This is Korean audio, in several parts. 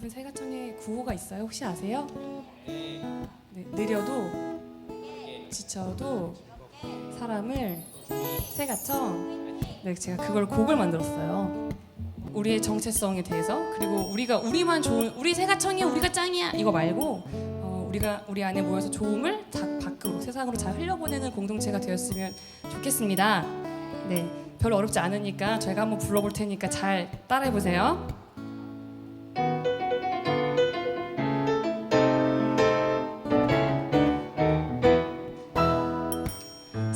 여러분 세가청에 구호가 있어요? 혹시 아세요? 네, 느려도 지쳐도 사람을 세가청 네, 제가 그걸 곡을 만들었어요. 우리의 정체성에 대해서 그리고 우리가 우리만 좋은 우리 세가청이야 우리가 짱이야 이거 말고 어, 우리가 우리 안에 모여서 좋음을 다 밖으로 세상으로 잘 흘려보내는 공동체가 되었으면 좋겠습니다. 네, 별로 어렵지 않으니까 저희가 한번 불러볼 테니까 잘 따라해 보세요.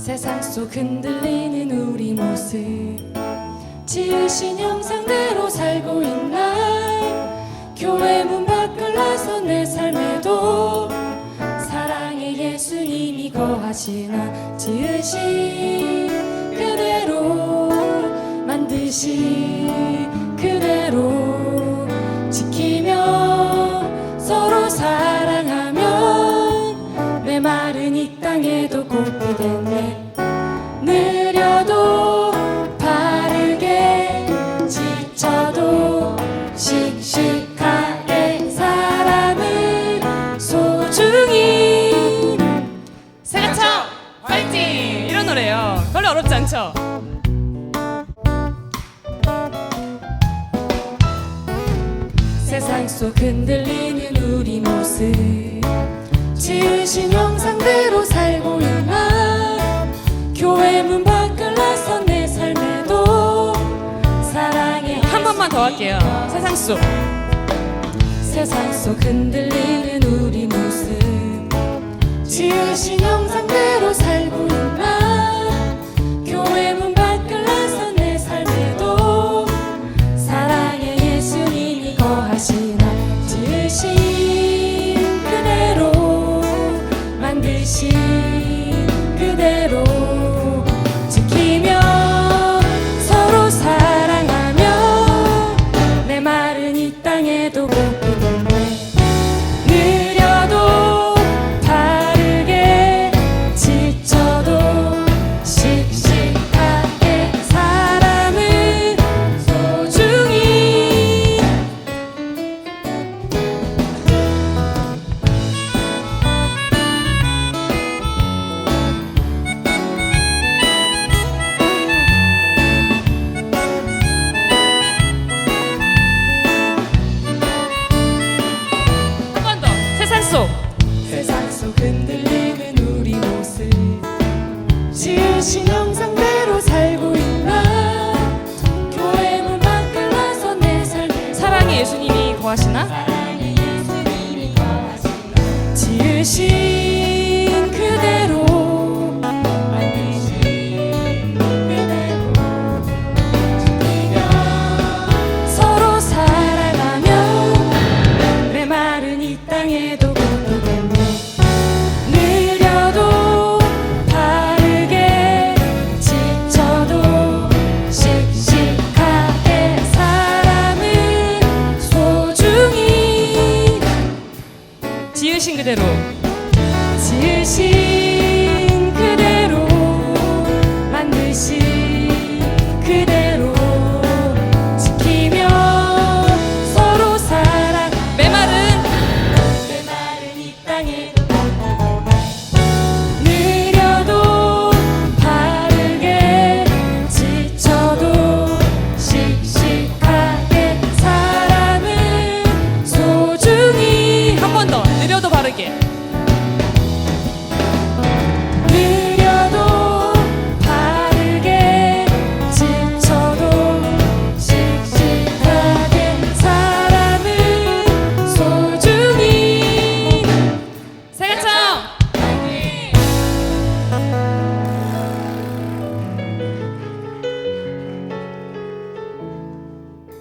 세상 속 흔들리는 우리 모습. 지으신 형상대로 살고 있나? 교회 문 밖을 나서 내 삶에도 사랑의 예수님이 거하시나? 지으신 그대로 만드신 그대로 지키며 서로 사랑하면 내 말은 이 땅에도 됐 별로 어렵지 않죠? 세상 속 흔들리는 우리 모습 지으신 형상대로 살고 있나? 교회 문 밖을 나선 내 삶에도 사랑의 한 번만 더 할게요. 세상 속. 세상 속 흔들리는 우리 모습 지으신 그대로 속 세상 속 흔들리는 우리 모습. 지으신 형상대로 살고 있나? 교회 문 밖을 나서 내 삶에 사랑의 예수님이 거하시나 지으신 그대로 지으신 느